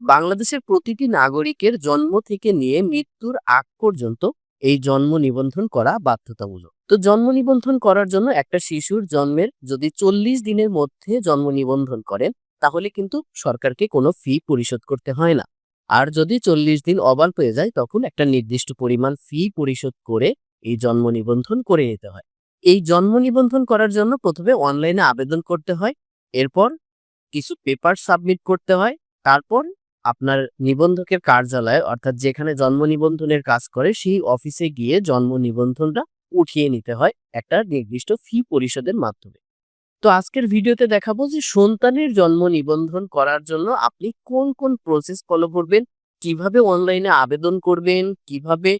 বাংলাদেশের প্রতিটি নাগরিকের জন্ম থেকে নিয়ে মৃত্যুর আগ পর্যন্ত এই জন্ম নিবন্ধন করা বাধ্যতামূলক। তো জন্ম নিবন্ধন করার জন্য একটা শিশুর জন্মের যদি চল্লিশ দিনের মধ্যে জন্ম নিবন্ধন করেন তাহলে কিন্তু সরকারকে কোনো ফি পরিশোধ করতে হয় না। আর যদি চল্লিশ দিন অবাল হয়ে যায়, তখন একটা নির্দিষ্ট পরিমাণ ফি পরিশোধ করে এই জন্ম নিবন্ধন করে নিতে হয়। এই জন্ম নিবন্ধন করার জন্য প্রথমে অনলাইনে আবেদন করতে হয়, এরপর কিছু পেপার সাবমিট করতে হয়, তারপর আপনার নিবন্ধকের কার্যালয় অর্থাৎ যেখানে জন্ম নিবন্ধনের কাজ করে, সেই অফিসে গিয়ে জন্ম নিবন্ধনটা উঠিয়ে নিতে হয় একটা নির্দিষ্ট ফি পরিশোধের মাধ্যমে। তো আজকের ভিডিওতে দেখাবো যে সন্তানের জন্ম নিবন্ধন করার জন্য আপনি কোন কোন প্রসেস ফলো করবেন, কীভাবে অনলাইনে আবেদন করবেন, কীভাবে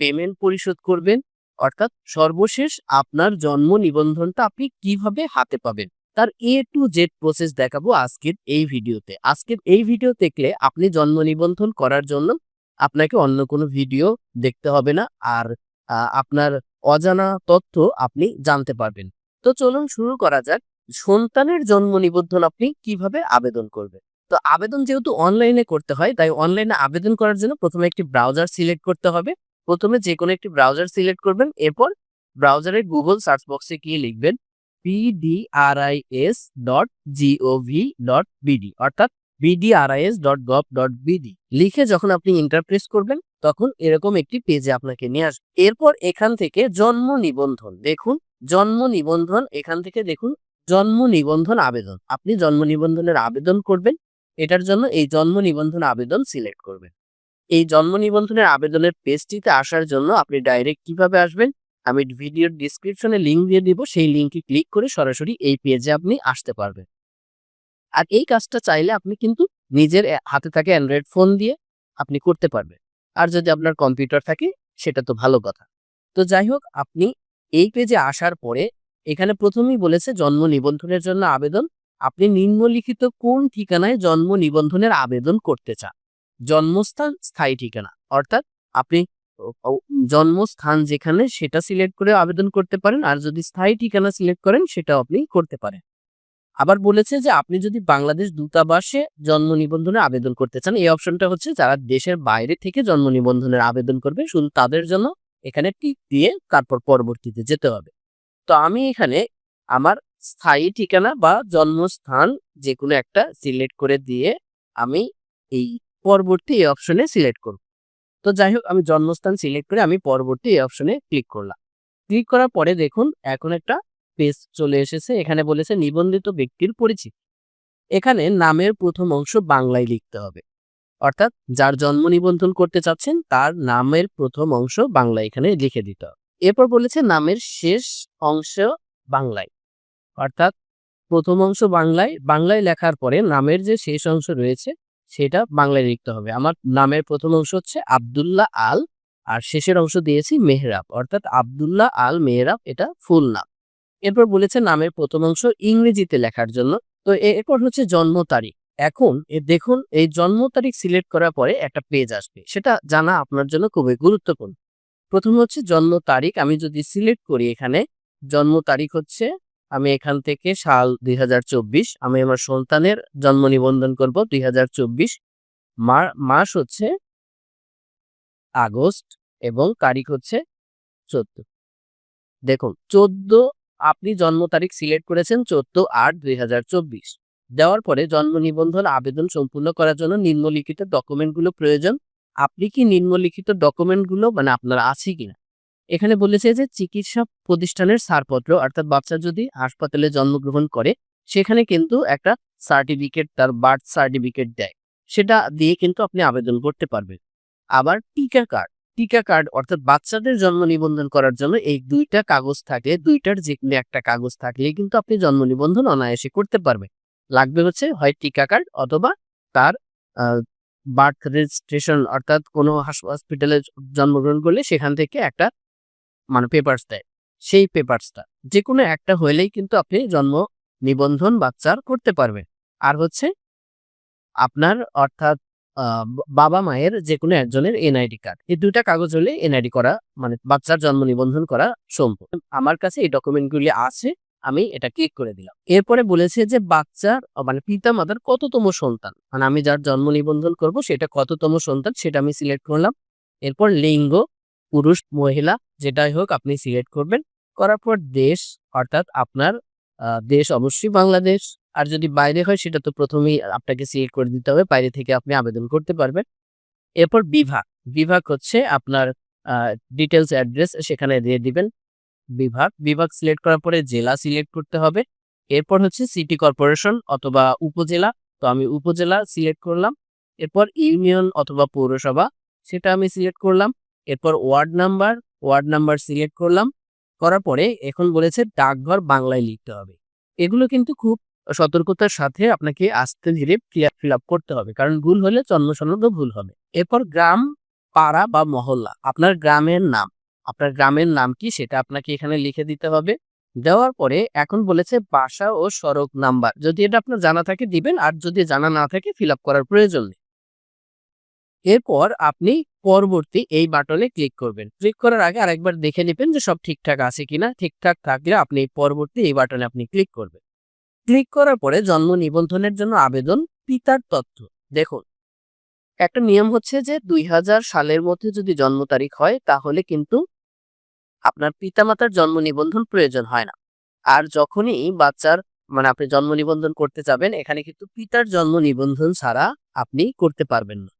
পেমেন্ট পরিশোধ করবেন, অর্থাৎ সর্বশেষ আপনার জন্ম নিবন্ধনটা আপনি কীভাবে হাতে পাবেন। তার এ টু জেড প্রসেস দেখাবো আজকের এই ভিডিওতে। আজকের এই ভিডিও দেখলে আপনি জন্ম নিবন্ধন করার জন্য আপনাকে অন্য কোনো ভিডিও দেখতে হবে না আর আপনার অজানা তথ্য আপনি জানতে পারবেন। তো চলুন শুরু করা যাক। সন্তানের জন্ম নিবন্ধন আপনি কীভাবে আবেদন করবেন? তো আবেদন যেহেতু অনলাইনে করতে হয়, তাই অনলাইনে আবেদন করার জন্য প্রথমে একটি ব্রাউজার সিলেক্ট করতে হবে। প্রথমে যে কোনো একটি ব্রাউজার সিলেক্ট করবেন, এরপর ব্রাউজারের গুগল সার্চ বক্সে গিয়ে লিখবেন PDRIS dot GOV dot BD অর্থাৎ BDRIS dot gov dot BD লিখে যখন আপনি ইন্টারপ্রেস করবেন, তখন এরকম একটি পেজে আপনাকে নিয়ে আসবে। এরপর এখান থেকে জন্ম নিবন্ধন, দেখুন, জন্ম নিবন্ধন, এখান থেকে দেখুন, জন্ম নিবন্ধন আবেদন। আপনি জন্ম নিবন্ধনের আবেদন করবেন, এটার জন্য এই জন্ম নিবন্ধন আবেদন সিলেক্ট করবেন। এই জন্ম নিবন্ধনের আবেদনের পেজটিতে আসার জন্য আপনি ডাইরেক্ট কীভাবে আসবেন? আমি ভিডিওর ডিসক্রিপশনে লিংক দিয়ে দিব, সেই লিংকে ক্লিক করে সরাসরি এই পেজে আপনি আসতে পারবেন। আর এই কাজটা চাইলে আপনি কিন্তু নিজের হাতে থাকে অ্যান্ড্রয়েড ফোন দিয়ে আপনি করতে পারবেন। আর যদি আপনার কম্পিউটার থাকে, সেটা তো ভালো কথা। তো যাই হোক, আপনি এই পেজে আসার পরে এখানে প্রথমেই বলেছে জন্ম নিবন্ধনের জন্য আবেদন। আপনি নিম্নলিখিত কোন ঠিকানায় জন্ম নিবন্ধনের আবেদন করতে চান? জন্মস্থান, স্থায়ী ঠিকানা। অর্থাৎ আপনি জন্মস্থান যেখানে সেটা সিলেক্ট করে আবেদন করতে পারেন। আর যদি স্থায়ী ঠিকানা সিলেক্ট করেন, সেটাও আপনি করতে পারেন। আবার বলেছে যে, আপনি যদি বাংলাদেশ দূতাবাসে জন্ম নিবন্ধনে আবেদন করতে চান, এই অপশনটা হচ্ছে যারা দেশের বাইরে থেকে জন্ম নিবন্ধনের আবেদন করবে, শুধু তাদের জন্য এখানে টিক দিয়ে তারপর পরবর্তীতে যেতে হবে। তো আমি এখানে আমার স্থায়ী ঠিকানা বা জন্মস্থান যে কোনো একটা সিলেক্ট করে দিয়ে আমি এই পরবর্তী এই অপশনে সিলেক্ট করব। তো যাই হোক আমি জন্মস্থান সিলেক্ট করে আমি পরবর্তী এই অপশনে ক্লিক করলাম। ক্লিক করার পরে দেখুন, এখন একটা পেজ চলে এসেছে, এখানে বলেছে নিবন্ধিত ব্যক্তির পরিচিতি। এখানে নামের প্রথম অংশ বাংলায় লিখতে হবে। অর্থাৎ যার জন্ম নিবন্ধন করতে চাচ্ছেন, তার নামের প্রথম অংশ বাংলায় এখানে লিখে দিতে হবে। এরপর বলেছে নামের শেষ অংশ বাংলায়। অর্থাৎ প্রথম অংশ বাংলায় বাংলায় লেখার পরে নামের যে শেষ অংশ রয়েছে সেটা বাংলায় লিখতে হবে। আমার নামের প্রথম অংশ হচ্ছে আব্দুল্লাহ আল, আর শেষের অংশ দিয়েছি মেহরাব। অর্থাৎ আব্দুল্লাহ আল মেহরাব, এটা ফুল নাম। এরপর বলেছে নামের প্রথম অংশ ইংরেজিতে লেখার জন্য। তো এরপর হচ্ছে জন্ম তারিখ। এখন দেখুন, এই জন্ম তারিখ সিলেক্ট করার পরে একটা পেজ আসবে। সেটা জানা আপনার জন্য খুবই গুরুত্বপূর্ণ। প্রথম হচ্ছে জন্ম তারিখ। আমি যদি সিলেক্ট করি এখানে, জন্ম তারিখ হচ্ছে আমি এখান থেকে সাল দুই হাজার চব্বিশ, আমি আমার সন্তানের জন্ম নিবন্ধন করব দুই মাস হচ্ছে আগস্ট এবং তারিখ হচ্ছে চোদ্দ। দেখুন, চোদ্দ আপনি জন্ম তারিখ সিলেক্ট করেছেন চোদ্দ আট দুই দেওয়ার পরে জন্ম নিবন্ধন আবেদন সম্পূর্ণ করার জন্য নিম্নলিখিত ডকুমেন্টগুলো প্রয়োজন। আপনি কি নিম্নলিখিত ডকুমেন্টগুলো মানে আপনার আছে কিনা? এখানে বলেছে যে চিকিৎসা প্রতিষ্ঠানের ছাড়পত্র, অর্থাৎ বাচ্চা যদি হাসপাতালে জন্মগ্রহণ করে, সেখানে কিন্তু একটা সার্টিফিকেট তার বার্থ সার্টিফিকেট দেয়। সেটা দিয়ে কিন্তু আপনি আবেদন করতে পারবেন। আবার টিকা কার্ড টিকা কার্ড অর্থাৎ বাচ্চাদের জন্ম নিবন্ধন করার জন্য এই দুইটা কাগজ থাকলে দুইটার যে কোনো একটা কাগজ থাকলে কিন্তু আপনি জন্ম নিবন্ধন অনায়াসে করতে পারবেন। লাগবে হচ্ছে হয় টিকা কার্ড অথবা তার বার্থ রেজিস্ট্রেশন অর্থাৎ কোনো হসপিটালে জন্মগ্রহণ করলে সেখান থেকে একটা মানে পেপারস দেয়, সেই পেপারসটা যে কোনো একটা হইলেই কিন্তু আপনি জন্ম নিবন্ধন বাচ্চার করতে পারবেন। আর হচ্ছে আপনার অর্থাৎ বাবা মায়ের যে কোনো একজনের এনআইডি কার্ড এই দুইটা কাগজ হলে এনআইডি করা মানে বাচ্চার জন্ম নিবন্ধন করা সম্ভব। আমার কাছে এই ডকুমেন্টগুলি আছে, আমি এটা ক্লিক করে দিলাম। এরপরে বলেছে যে বাচ্চার মানে পিতা মাতার কততম সন্তান মানে আমি যার জন্ম নিবন্ধন করব, সেটা কততম সন্তান সেটা আমি সিলেক্ট করলাম। এরপর লিঙ্গ পুরুষ, মহিলা, যেটাই হোক আপনি সিলেক্ট করবেন। করার পর দেশ, অর্থাৎ আপনার দেশ অবশ্যই বাংলাদেশ। আর যদি বাইরে হয়, সেটা তো প্রথমেই আপনাকে সিলেক্ট করে দিতে হবে। বাইরে থেকে আপনি আবেদন করতে পারবেন। এরপর বিভাগ। বিভাগ হচ্ছে আপনার ডিটেলস অ্যাড্রেস সেখানে দিয়ে দিবেন। বিভাগ। বিভাগ সিলেক্ট করার পরে জেলা সিলেক্ট করতে হবে। এরপর হচ্ছে সিটি কর্পোরেশন অথবা উপজেলা। তো আমি উপজেলা সিলেক্ট করলাম। এরপর ইউনিয়ন অথবা পৌরসভা, সেটা আমি সিলেক্ট করলাম। এরপর ward number ward number select করলাম। করার পরে এখন বলেছে ডাকঘর বাংলায় লিখতে হবে। এগুলো কিন্তু খুব সতর্কতার সাথে আপনাকে আস্তে ধীরে ফিল আপ করতে হবে। কারণ ভুল হলে জন্ম সনদও ভুল হবে। এরপর গ্রাম, পাড়া বা মহল্লা, আপনার গ্রামের নাম। আপনার গ্রামের নাম কি সেটা আপনাকে এখানে লিখে দিতে হবে। দেওয়ার পরে এখন বলেছে বাসা ও সড়ক নাম্বার। যদি এটা আপনার জানা থাকে দিবেন, আর যদি জানা না থাকে ফিল করার প্রয়োজন নেই। এরপর আপনি পরবর্তী এই বাটনে ক্লিক করবেন। ক্লিক করার আগে আরেকবার দেখে নেবেন যে সব ঠিকঠাক আছে কিনা। ঠিকঠাক থাকলে আপনি পরবর্তী এই বাটনে আপনি ক্লিক করবেন। ক্লিক করার পরে জন্ম নিবন্ধনের জন্য আবেদন, পিতার তথ্য। দেখুন, একটা নিয়ম হচ্ছে যে দুই হাজার সালের মধ্যে যদি জন্ম তারিখ হয়, তাহলে কিন্তু আপনার পিতামাতার জন্ম নিবন্ধন প্রয়োজন হয় না। আর যখনই বাচ্চার মানে আপনি জন্ম নিবন্ধন করতে যাবেন, এখানে কিন্তু পিতার জন্ম নিবন্ধন ছাড়া আপনি করতে পারবেন না।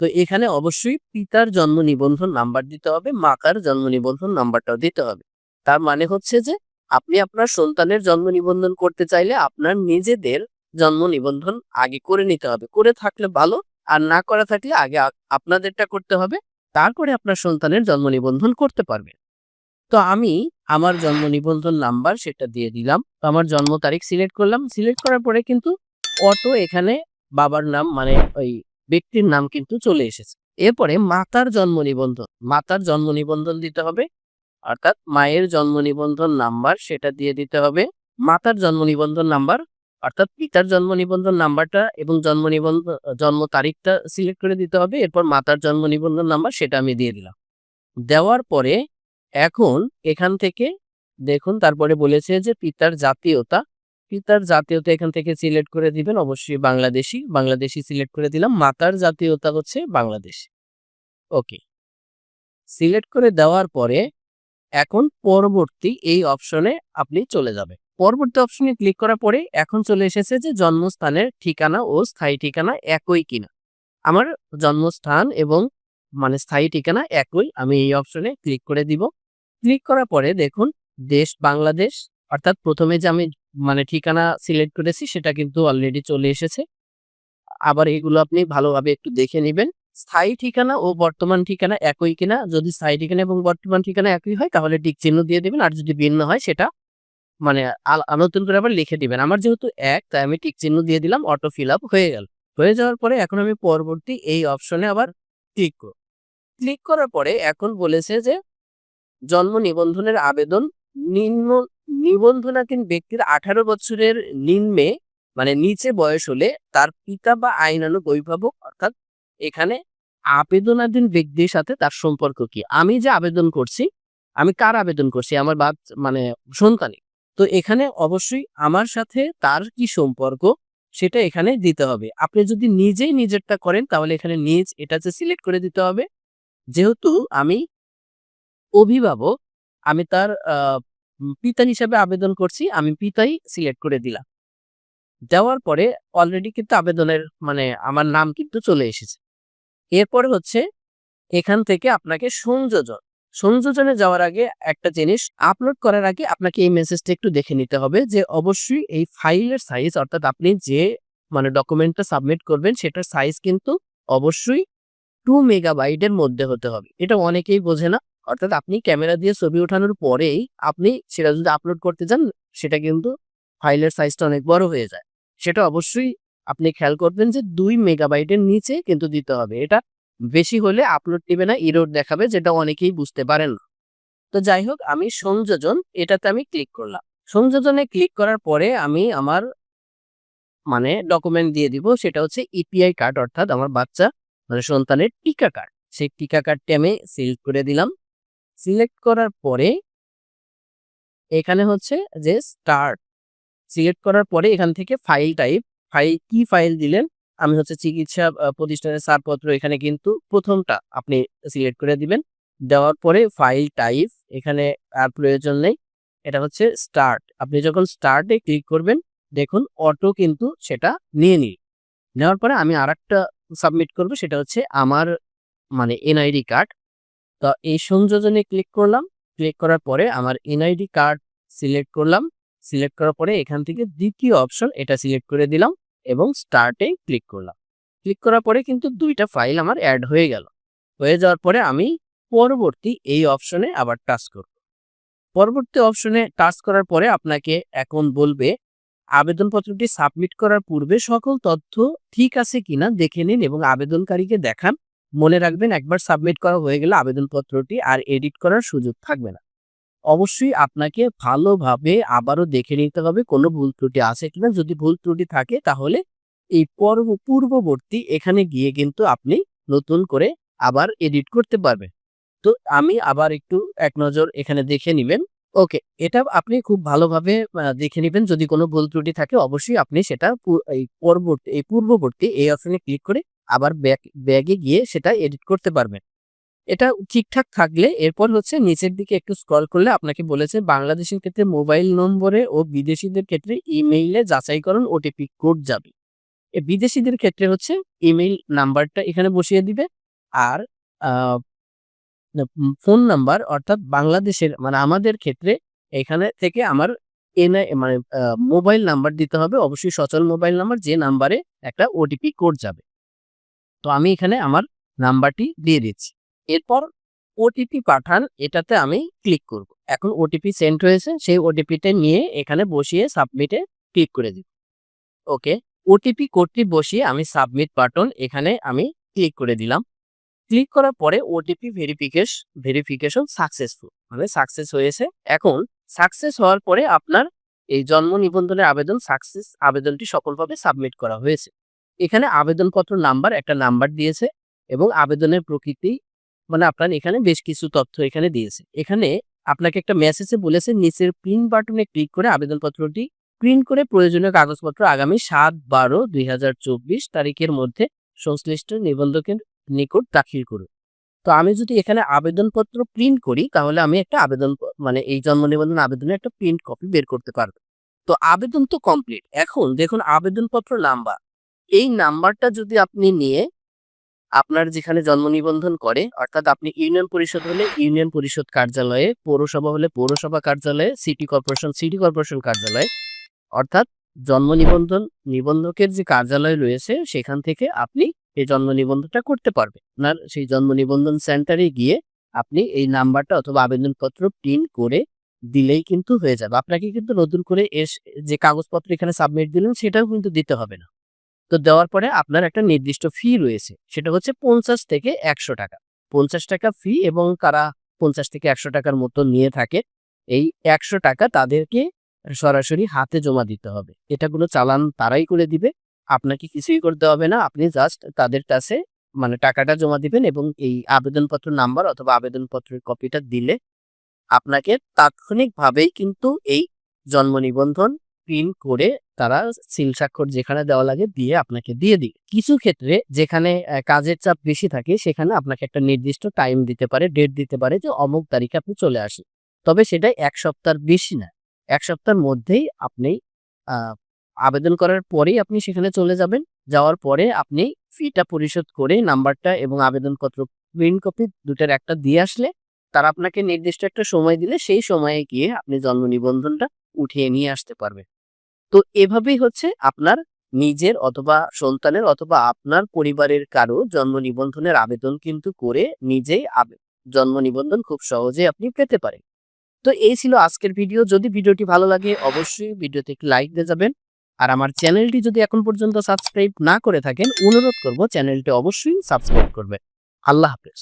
তো এখানে অবশ্যই পিতার জন্ম নিবন্ধন নাম্বার দিতে হবে, মাতার জন্ম নিবন্ধন নাম্বারটাও দিতে হবে। তার মানে হচ্ছে যে, আপনি আপনার সন্তানের জন্ম নিবন্ধন করতে চাইলে আপনার নিজেদের জন্ম নিবন্ধন আগে করে নিতে হবে। করে থাকলে ভালো, আর না করা থাকলে আগে আপনাদেরটা করতে হবে, তারপরে আপনার সন্তানের জন্ম নিবন্ধন করতে পারবেন। তো আমি আমার জন্ম নিবন্ধন নাম্বার সেটা দিয়ে দিলাম। আমার জন্ম তারিখ সিলেক্ট করলাম। সিলেক্ট করার পরে কিন্তু অটো এখানে বাবার নাম মানে ওই ব্যক্তির নাম কিন্তু চলে এসেছে। এরপরে মাতার জন্ম নিবন্ধন। মাতার জন্ম নিবন্ধন দিতে হবে, অর্থাৎ মায়ের জন্ম নিবন্ধন নাম্বার সেটা দিয়ে দিতে হবে। মাতার জন্ম নিবন্ধন নাম্বার, অর্থাৎ পিতার জন্ম নিবন্ধন নাম্বারটা এবং জন্ম নিবন্ধন জন্ম তারিখটা সিলেক্ট করে দিতে হবে। এরপর মাতার জন্ম নিবন্ধন নাম্বার সেটা আমি দিয়ে দিলাম। দেওয়ার পরে এখন এখান থেকে দেখুন, তারপরে বলেছে যে পিতার জাতীয়তা পিতার জাতীয়তা এখান থেকে সিলেক্ট করে দিবেন, অবশ্যই বাংলাদেশি। বাংলাদেশি সিলেক্ট করে দিলাম। মাতার জাতীয়তা হচ্ছে বাংলাদেশ। ওকে। সিলেক্ট করে দেওয়ার পরে এখন পরবর্তী এই অপশনে আপনি চলে যাবেন। পরবর্তী অপশনে ক্লিক করার পরে এখন চলে এসেছে যে জন্মস্থানের ঠিকানা ও স্থায়ী ঠিকানা একই কিনা। আমার জন্মস্থান এবং মানে স্থায়ী ঠিকানা একই, আমি এই অপশনে ক্লিক করে দিব। ক্লিক করার পরে দেখুন, দেশ বাংলাদেশ, অর্থাৎ প্রথমে যে আমি মানে ঠিকানা সিলেক্ট করেছি, সেটা কিন্তু অলরেডি চলে এসেছে। আবার এগুলো আপনি ভালোভাবে একটু দেখে নেবেন। স্থায়ী ঠিকানা ও বর্তমান ঠিকানা একই কিনা, যদি স্থায়ী ঠিকানা এবং বর্তমান ঠিকানা একই হয়, তাহলে টিক চিহ্ন দিয়ে দিবেন। আর যদি ভিন্ন হয়, সেটা মানে নতুন করে আবার লিখে দিবেন। আমার যেহেতু এক, তাই আমি টিক চিহ্ন দিয়ে দিলাম অটো ফিল আপ হয়ে গেল। হয়ে যাওয়ার পরে এখন আমি পরবর্তী এই অপশনে আবার ক্লিক করব। ক্লিক করার পরে এখন বলেছে যে, জন্ম নিবন্ধনের আবেদন নিম্ন নিবন্ধনাধীন ব্যক্তির আঠারো বছরের নিম্নে মানে নিচে বয়স হলে তার পিতা বা আইনানুগ অভিভাবক, অর্থাৎ এখানে আবেদনাধীন ব্যক্তির সাথে তার সম্পর্ক কি? আমি যে আবেদন করছি, আমি কার আবেদন করছি? আমার বাপ মানে সন্তানে তো এখানে অবশ্যই আমার সাথে তার কি সম্পর্ক, সেটা এখানে দিতে হবে। আপনি যদি নিজেই নিজেরটা করেন, তাহলে এখানে নিজ এটা যে সিলেক্ট করে দিতে হবে। যেহেতু আমি অভিভাবক, আমি তার পিতা হিসাবে আবেদন করছি, আমি পিতাই সিলেক্ট করে দিলাম। দেওয়ার পরে অলরেডি কিন্তু আবেদনের মানে আমার নাম কিন্তু চলে এসেছে। এরপরে হচ্ছে এখান থেকে আপনাকে সংযোজন। সংযোজনে যাওয়ার আগে একটা জিনিস আপলোড করার আগে আপনাকে এই মেসেজটা একটু দেখে নিতে হবে যে, অবশ্যই এই ফাইলের সাইজ অর্থাৎ আপনি যে মানে ডকুমেন্টটা সাবমিট করবেন, সেটার সাইজ কিন্তু অবশ্যই টু মেগাবাইটের মধ্যে হতে হবে। এটা অনেকেই বোঝে না। অর্থাৎ আপনি ক্যামেরা দিয়ে ছবি ওঠানোর পরেই আপনি সেটা যদি আপলোড করতে যান সেটা কিন্তু ফাইলের সাইজটা অনেক বড় হয়ে যায়। সেটা অবশ্যই আপনি খেয়াল করবেন যে দুই মেগাবাইটের নিচে কিন্তু দিতে হবে। এটা বেশি হলে আপলোড দিবে না ইরোড দেখাবে, যেটা অনেকেই বুঝতে পারেন না। তো যাই হোক, আমি সংযোজন, এটাতে আমি ক্লিক করলাম। সংযোজনে ক্লিক করার পরে আমি আমার মানে ডকুমেন্ট দিয়ে দিব, সেটা হচ্ছে ইপিআই কার্ড অর্থাৎ আমার বাচ্চা মানে সন্তানের টিকা কার্ড সেই টিকা কার্ডটি আমি সিলেক্ট করে দিলাম। সিলেক্ট করার পরে এখানে হচ্ছে যে স্টার্ট সিলেক্ট করার পরে এখান থেকে ফাইল টাইপ, ফাইল কি ফাইল দিলেন? আমি হচ্ছে চিকিৎসা প্রতিষ্ঠানের ছাড়পত্র এখানে কিন্তু প্রথমটা আপনি সিলেক্ট করে দিবেন। দেওয়ার পরে ফাইল টাইপ, এখানে আর প্রয়োজন নেই। এটা হচ্ছে স্টার্ট। আপনি যখন স্টার্টে ক্লিক করবেন, দেখুন অটো কিন্তু সেটা নিয়ে নিই নেওয়ার পরে আমি আর সাবমিট করব, সেটা হচ্ছে আমার মানে এনআইডি কার্ড। তো এই সংযোজনে ক্লিক করলাম। ক্লিক করার পরে আমার এনআইডি কার্ড সিলেক্ট করলাম। সিলেক্ট করার পরে এখান থেকে দ্বিতীয় অপশন এটা সিলেক্ট করে দিলাম এবং স্টার্টে ক্লিক করলাম। ক্লিক করার পরে কিন্তু দুইটা ফাইল আমার অ্যাড হয়ে গেল। হয়ে যাওয়ার পরে আমি পরবর্তী এই অপশনে আবার টাচ করব। পরবর্তী অপশনে টাচ করার পরে আপনাকে এখন বলবে, আবেদনপত্রটি সাবমিট করার পূর্বে সকল তথ্য ঠিক আছে কিনা দেখে নিন এবং আবেদনকারীকে দেখান। মনে রাখবেন একবার সাবমিট করা হয়ে গেলে আবেদনপত্রটি আর এডিট করার সুযোগ থাকবে না। অবশ্যই আপনাকে ভালোভাবে আবারও দেখে নিতে হবে কোনো ভুল ত্রুটি আছে কিনা। যদি ভুল ত্রুটি থাকে তাহলে এই পর্ব পূর্ববর্তী এখানে গিয়ে কিন্তু আপনি নতুন করে আবার এডিট করতে পারবেন। তো আমি আবার একটু এক নজর এখানে দেখে নেবেন। ওকে, এটা আপনি খুব ভালোভাবে দেখে নেবেন। যদি কোনো ভুল ত্রুটি থাকে অবশ্যই আপনি সেটা এই পরবর্তী, এই পূর্ববর্তী এই অপশনে ক্লিক করে আবার ব্যাক ব্যাগে গিয়ে সেটা এডিট করতে পারবেন। এটা ঠিকঠাক থাকলে এরপর হচ্ছে নিচের দিকে একটু স্ক্রল করলে আপনাকে বলেছে বাংলাদেশের ক্ষেত্রে মোবাইল নম্বরে ও বিদেশিদের ক্ষেত্রে ইমেইলে যাচাইকরণ ওটিপি কোড যাবে। এ বিদেশিদের ক্ষেত্রে হচ্ছে ইমেইল নাম্বারটা এখানে বসিয়ে দিবে আর ফোন নাম্বার অর্থাৎ বাংলাদেশের মানে আমাদের ক্ষেত্রে এখানে থেকে আমার এনআই মানে মোবাইল নাম্বার দিতে হবে। অবশ্যই সচল মোবাইল নাম্বার যে নাম্বারে একটা ওটিপি কোড যাবে। তো আমি এখানে আমার নাম্বারটি দিয়ে দিচ্ছি। এরপর ওটিপি পাঠান, এটাতে আমি ক্লিক করব। এখন ওটিপি সেন্ড হয়েছে, সেই ওটিপিটা নিয়ে এখানে বসিয়ে সাবমিটে ক্লিক করে দিব। ওকে ওটিপি কোডটি বসিয়ে আমি সাবমিট বাটন এখানে আমি ক্লিক করে দিলাম। ক্লিক করার পরে ওটিপি ভেরিফিকেশন ভেরিফিকেশন সাকসেসফুল মানে সাকসেস হয়েছে। এখন সাকসেস হওয়ার পরে আপনার এই জন্ম নিবন্ধনের আবেদন সাকসেস আবেদনটি সফলভাবে সাবমিট করা হয়েছে। এখানে আবেদনপত্র নাম্বার একটা নাম্বার দিয়েছে এবং আবেদনের প্রকৃতি মানে আপনার এখানে বেশ কিছু তথ্য এখানে দিয়েছে। এখানে আপনাকে একটা মেসেজে বলেছে, নিচের প্রিন্ট বাটনে ক্লিক করে আবেদনপত্রটি প্রিন্ট করে প্রয়োজনীয় কাগজপত্র আগামী সাত বারো দুই তারিখের মধ্যে সংশ্লিষ্ট নিবন্ধকের নিকট দাখিল করুন। তো আমি যদি এখানে আবেদনপত্র প্রিন্ট করি, তাহলে আমি একটা আবেদন মানে এই জন্ম নিবন্ধন আবেদনের একটা প্রিন্ট কপি বের করতে পারব। তো আবেদন তো কমপ্লিট এখন দেখুন, আবেদনপত্র নাম্বার এই নাম্বারটা যদি আপনি নিয়ে আপনার যেখানে জন্ম নিবন্ধন করে, অর্থাৎ আপনি ইউনিয়ন পরিষদ হলে ইউনিয়ন পরিষদ কার্যালয়ে, পৌরসভা হলে পৌরসভা কার্যালয়ে, সিটি কর্পোরেশন সিটি কর্পোরেশন কার্যালয়ে, অর্থাৎ জন্ম নিবন্ধন, নিবন্ধকের যে কার্যালয় রয়েছে সেখান থেকে আপনি এই জন্ম নিবন্ধনটা করতে পারবেন। আপনার সেই জন্ম নিবন্ধন সেন্টারে গিয়ে আপনি এই নাম্বারটা অথবা আবেদনপত্র প্রিন্ট করে দিলেই কিন্তু হয়ে যাবে। আপনাকে কিন্তু নতুন করে এস, যে কাগজপত্র এখানে সাবমিট দিলেন সেটাও কিন্তু দিতে হবে না। তো দেওয়ার পরে আপনার একটা নির্দিষ্ট ফি রয়েছে। সেটা হচ্ছে পঞ্চাশ থেকে একশো টাকা। পঞ্চাশ টাকা ফি এবং তারা পঞ্চাশ থেকে একশো টাকার মতো নিয়ে থাকে, এই একশো টাকা তাদেরকে সরাসরি হাতে জমা দিতে হবে। এটা কোনো চালান তারাই করে দিবে। আপনাকে কিছুই করতে হবে না। আপনি জাস্ট তাদের কাছে মানে টাকাটা জমা দিবেন এবং এই আবেদনপত্র নাম্বার অথবা আবেদনপত্রের কপিটা দিলে আপনাকে তাৎক্ষণিকভাবেই কিন্তু এই জন্ম নিবন্ধন প্রিন্ট করে তারা সিল স্বাক্ষর যেখানে দেওয়া লাগে দিয়ে আপনাকে দিয়ে দিবে। কিছু ক্ষেত্রে যেখানে কাজের চাপ বেশি থাকে সেখানে আপনাকে একটা নির্দিষ্ট টাইম দিতে পারে ডেট দিতে পারে যে অমুক তারিখে আপনি চলে আসেন। তবে সেটাই এক সপ্তাহের বেশি না। এক সপ্তাহের মধ্যেই আপনি আবেদন করার পরেই আপনি সেখানে চলে যাবেন। যাওয়ার পরে আপনি ফিটা পরিশোধ করে নাম্বারটা এবং আবেদনপত্র প্রিন্ট কপি দুটার একটা দিয়ে আসলে তারা আপনাকে নির্দিষ্ট একটা সময় দিলে সেই সময়ে গিয়ে আপনি জন্ম নিবন্ধনটা উঠিয়ে নিয়ে আসতে পারবেন তো এভাবেই হচ্ছে আপনার নিজের অথবা সন্তানের অথবা আপনার পরিবারের কারও জন্ম নিবন্ধনের আবেদন কিন্তু করে নিজেই জন্ম নিবন্ধন খুব সহজে আপনি পেতে পারেন। তো এই ছিল আজকের ভিডিও। যদি ভিডিওটি ভালো লাগে অবশ্যই ভিডিওতে একটি লাইক দিয়ে যাবেন। আর আমার চ্যানেলটি যদি এখন পর্যন্ত সাবস্ক্রাইব না করে থাকেন, অনুরোধ করব চ্যানেলটি অবশ্যই সাবস্ক্রাইব করবেন। আল্লাহ হাফেজ।